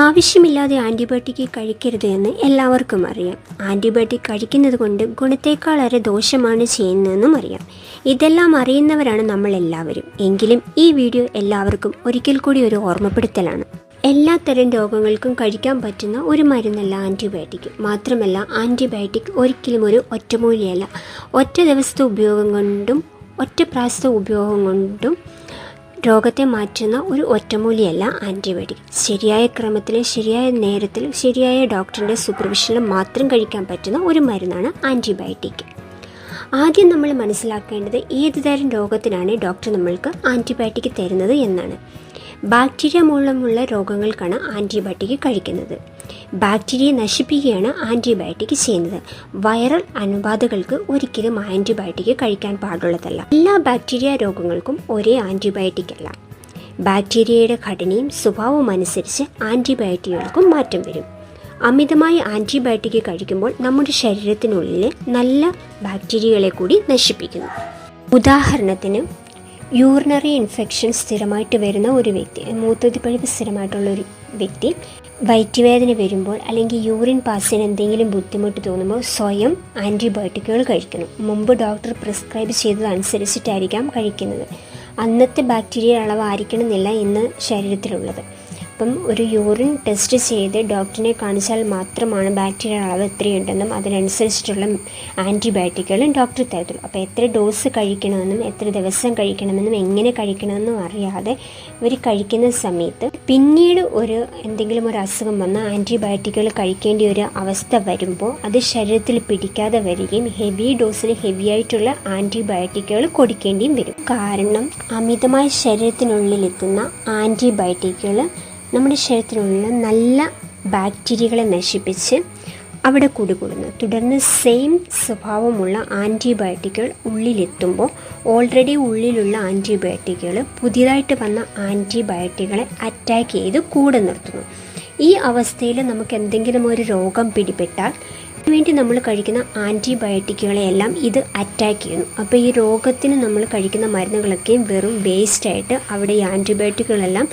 ആവശ്യമില്ലാതെ ആന്റിബയോട്ടിക് കഴിക്കരുത് എന്ന് എല്ലാവർക്കും അറിയാം. ആന്റിബയോട്ടിക് കഴിക്കുന്നത് കൊണ്ട് ഗുണത്തേക്കാളേറെ ദോഷമാണ് ചെയ്യുന്നതെന്നും അറിയാം. ഇതെല്ലാം അറിയുന്നവരാണ് നമ്മൾ എല്ലാവരും എങ്കിലും ഈ വീഡിയോ എല്ലാവർക്കും ഒരിക്കൽ കൂടി ഒരു ഓർമ്മപ്പെടുത്തലാണ്. എല്ലാത്തരം രോഗങ്ങൾക്കും കഴിക്കാൻ പറ്റുന്ന ഒരു മരുന്നല്ല ആന്റിബയോട്ടിക് മാത്രമല്ല ആന്റിബയോട്ടിക് ഒരിക്കലും ഒരു ഒറ്റമൂലിയല്ല. ഒറ്റ ദിവസത്തെ ഉപയോഗം കൊണ്ടും ഒറ്റ പ്രാവശ്യത്തെ ഉപയോഗം കൊണ്ടും രോഗത്തെ മാറ്റുന്ന ഒരു ഒറ്റമൂലിയല്ല ആന്റിബയോട്ടിക് ശരിയായ ക്രമത്തിൽ ശരിയായ നേരത്തിൽ ശരിയായ ഡോക്ടറിന്റെ സൂപ്പർവിഷനിൽ മാത്രം കഴിക്കാൻ പറ്റുന്ന ഒരു മരുന്നാണ് ആന്റിബയോട്ടിക് ആദ്യം നമ്മൾ മനസ്സിലാക്കേണ്ടത് ഏത് തരം രോഗത്തിനാണ് ഡോക്ടർ നമ്മൾക്ക് ആന്റിബയോട്ടിക് തരുന്നത് എന്നാണ്. ബാക്ടീരിയ മൂലമുള്ള രോഗങ്ങൾക്കാണ് ആന്റിബയോട്ടിക് കഴിക്കുന്നത്. ബാക്ടീരിയ നശിപ്പിക്കുകയാണ് ആന്റിബയോട്ടിക് ചെയ്യുന്നത്. വൈറൽ അണുബാധകൾക്ക് ഒരിക്കലും ആന്റിബയോട്ടിക് കഴിക്കാൻ പാടുള്ളതല്ല. എല്ലാ ബാക്ടീരിയ രോഗങ്ങൾക്കും ഒരേ ആന്റിബയോട്ടിക് അല്ല. ബാക്ടീരിയയുടെ ഘടനയും സ്വഭാവവും അനുസരിച്ച് ആന്റിബയോട്ടിക്കുകൾക്കും മാറ്റം വരും. അമിതമായ ആന്റിബയോട്ടിക് കഴിക്കുമ്പോൾ നമ്മുടെ ശരീരത്തിനുള്ളിലെ നല്ല ബാക്ടീരിയകളെ കൂടി നശിപ്പിക്കുന്നു. ഉദാഹരണത്തിന് യൂറിനറി ഇൻഫെക്ഷൻ സ്ഥിരമായിട്ട് വരുന്ന ഒരു വ്യക്തി മൂത്രത്തിപ്പഴുപ്പ് സ്ഥിരമായിട്ടുള്ള ഒരു വ്യക്തി വയറ്റുവേദന വരുമ്പോൾ അല്ലെങ്കിൽ യൂറിൻ പാസിന് എന്തെങ്കിലും ബുദ്ധിമുട്ട് തോന്നുമ്പോൾ സ്വയം ആന്റിബയോട്ടിക്കുകൾ കഴിക്കണം മുമ്പ് ഡോക്ടർ പ്രിസ്ക്രൈബ് ചെയ്തതനുസരിച്ചിട്ടായിരിക്കാം കഴിക്കുന്നത്. അന്നത്തെ ബാക്ടീരിയ അളവായിരിക്കണമെന്നില്ല ഇന്ന് ശരീരത്തിലുള്ളത്. അപ്പം ഒരു യൂറിൻ ടെസ്റ്റ് ചെയ്ത് ഡോക്ടറിനെ കാണിച്ചാൽ മാത്രമാണ് ബാക്ടീരിയ അളവ് എത്രയുണ്ടെന്നും അതിനനുസരിച്ചിട്ടുള്ള ആന്റിബയോട്ടിക്കുകളും ഡോക്ടർ തരത്തുള്ളൂ. അപ്പോൾ എത്ര ഡോസ് കഴിക്കണമെന്നും എത്ര ദിവസം കഴിക്കണമെന്നും എങ്ങനെ കഴിക്കണമെന്നും അറിയാതെ ഇവർ കഴിക്കുന്ന സമയത്ത് പിന്നീട് ഒരു എന്തെങ്കിലും ഒരു അസുഖം വന്ന് ആന്റിബയോട്ടിക്കുകൾ കഴിക്കേണ്ട ഒരു അവസ്ഥ വരുമ്പോൾ അത് ശരീരത്തിൽ പിടിക്കാതെ വരികയും ഹെവി ഡോസിൽ ഹെവി ആയിട്ടുള്ള ആന്റിബയോട്ടിക്കുകൾ കൊടുക്കേണ്ടിയും വരും. കാരണം അമിതമായ ശരീരത്തിനുള്ളിലെത്തുന്ന ആന്റിബയോട്ടിക്കുകൾ നമ്മുടെ ശരീരത്തിനുള്ള നല്ല ബാക്ടീരിയകളെ നശിപ്പിച്ച് അവിടെ കുടുകൂടുന്നു. തുടർന്ന് സെയിം സ്വഭാവമുള്ള ആന്റിബയോട്ടിക്കുകൾ ഉള്ളിലെത്തുമ്പോൾ ഓൾറെഡി ഉള്ളിലുള്ള ആന്റിബയോട്ടിക്കുകൾ പുതിയതായിട്ട് വന്ന ആന്റിബയോട്ടിക്കുകളെ അറ്റാക്ക് ചെയ്ത് കൂടെ നിർത്തുന്നു. ഈ അവസ്ഥയിൽ നമുക്ക് എന്തെങ്കിലും ഒരു രോഗം പിടിപെട്ടാൽ വേണ്ടി നമ്മൾ കഴിക്കുന്ന ആന്റിബയോട്ടിക്കുകളെയെല്ലാം ഇത് അറ്റാക്ക് ചെയ്യുന്നു. അപ്പോൾ ഈ രോഗത്തിന് നമ്മൾ കഴിക്കുന്ന മരുന്നുകളൊക്കെയും വെറും വേസ്റ്റായിട്ട് അവിടെ ഈ ആന്റിബയോട്ടിക്കുകളെല്ലാം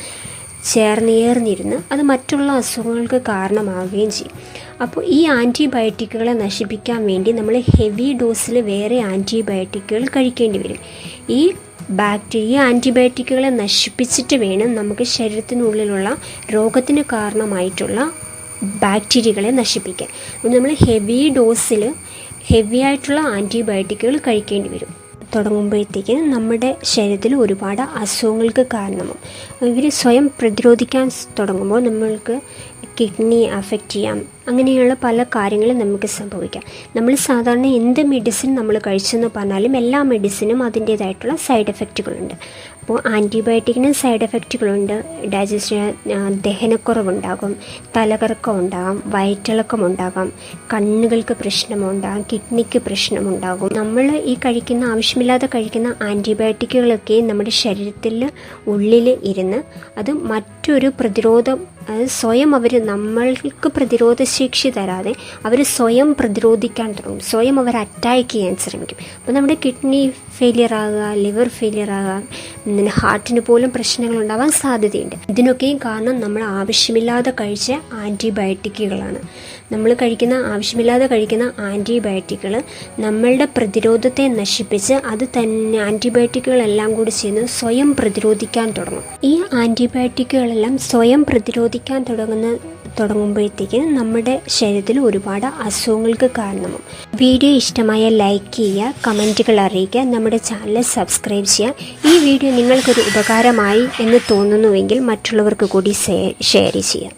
ചേർന്നേർന്നിരുന്ന് അത് മറ്റുള്ള അസുഖങ്ങൾക്ക് കാരണമാവുകയും ചെയ്യും. അപ്പോൾ ഈ ആന്റിബയോട്ടിക്കുകളെ നശിപ്പിക്കാൻ വേണ്ടി നമ്മൾ ഹെവി ഡോസിൽ വേറെ ആന്റിബയോട്ടിക്കുകൾ കഴിക്കേണ്ടി വരും. ഈ ബാക്ടീരിയ ആന്റിബയോട്ടിക്കുകളെ നശിപ്പിച്ചിട്ട് വേണം നമുക്ക് ശരീരത്തിനുള്ളിലുള്ള രോഗത്തിന് കാരണമായിട്ടുള്ള ബാക്ടീരിയകളെ നശിപ്പിക്കാൻ. നമ്മൾ ഹെവി ഡോസിൽ ഹെവി ആയിട്ടുള്ള ആന്റിബയോട്ടിക്കുകൾ കഴിക്കേണ്ടി വരും. തുടങ്ങുമ്പോഴത്തേക്ക് നമ്മുടെ ശരീരത്തിൽ ഒരുപാട് അസുഖങ്ങൾക്ക് കാരണമാകും ഇവർ സ്വയം പ്രതിരോധിക്കാൻ തുടങ്ങുമ്പോൾ നമ്മൾക്ക് കിഡ്നി അഫക്റ്റ് ചെയ്യാം. അങ്ങനെയുള്ള പല കാര്യങ്ങളും നമുക്ക് സംഭവിക്കാം. നമ്മൾ സാധാരണ എന്ത് മെഡിസിൻ നമ്മൾ കഴിച്ചെന്ന് പറഞ്ഞാലും എല്ലാ മെഡിസിനും അതിന്റേതായിട്ടുള്ള സൈഡ് എഫക്റ്റുകളുണ്ട് അപ്പോൾ ആന്റിബയോട്ടിക്കിന് സൈഡ് എഫക്റ്റുകളുണ്ട് ഡൈജസ്റ്റ് ദഹനക്കുറവുണ്ടാകും. തലകറക്കം ഉണ്ടാകാം. വയറ്റിളക്കം ഉണ്ടാകാം. കണ്ണുകൾക്ക് പ്രശ്നമുണ്ടാകും. കിഡ്നിക്ക് പ്രശ്നമുണ്ടാകും. നമ്മൾ ഈ കഴിക്കുന്ന ആവശ്യമില്ലാതെ കഴിക്കുന്ന ആന്റിബയോട്ടിക്കുകളൊക്കെ നമ്മുടെ ശരീരത്തിൽ ഉള്ളിൽ ഇരുന്ന് അത് മറ്റൊരു പ്രതിരോധം അത് സ്വയം അവർ നമ്മൾക്ക് പ്രതിരോധശേഷി തരാതെ അവർ സ്വയം പ്രതിരോധിക്കാൻ തുടങ്ങും. സ്വയം അവർ അറ്റാക്ക് ചെയ്യാൻ ശ്രമിക്കും. അപ്പോൾ നമ്മുടെ കിഡ്നി ഫെയിലിയർ ആകുക ലിവർ ഫെയിലിയർ ആകുക പിന്നെ ഹാർട്ടിന് പോലും പ്രശ്നങ്ങൾ ഉണ്ടാവാൻ സാധ്യതയുണ്ട്. ഇതിനൊക്കെയും കാരണം നമ്മൾ ആവശ്യമില്ലാതെ കഴിച്ച ആന്റിബയോട്ടിക്കുകളാണ് നമ്മൾ കഴിക്കുന്ന ആവശ്യമില്ലാതെ കഴിക്കുന്ന ആന്റിബയോട്ടിക്കുകൾ നമ്മളുടെ പ്രതിരോധത്തെ നശിപ്പിച്ച് അത് തന്നെ ആന്റിബയോട്ടിക്കുകളെല്ലാം കൂടി ചെയ്യുന്നത് സ്വയം പ്രതിരോധിക്കാൻ തുടങ്ങും. ഈ ആന്റിബയോട്ടിക്കുകളെല്ലാം സ്വയം പ്രതിരോധിക്കാൻ തുടങ്ങുന്ന തുടങ്ങുമ്പോഴത്തേക്ക് നമ്മുടെ ശരീരത്തിൽ ഒരുപാട് അസുഖങ്ങൾക്ക് കാരണമാകും വീഡിയോ ഇഷ്ടമായ ലൈക്ക് ചെയ്യുക കമന്റുകൾ അറിയിക്കുക നമ്മുടെ ചാനൽ സബ്സ്ക്രൈബ് ചെയ്യുക. ഈ വീഡിയോ നിങ്ങൾക്കൊരു ഉപകാരമായി എന്ന് തോന്നുന്നുവെങ്കിൽ മറ്റുള്ളവർക്ക് കൂടി ഷെയർ ചെയ്യുക.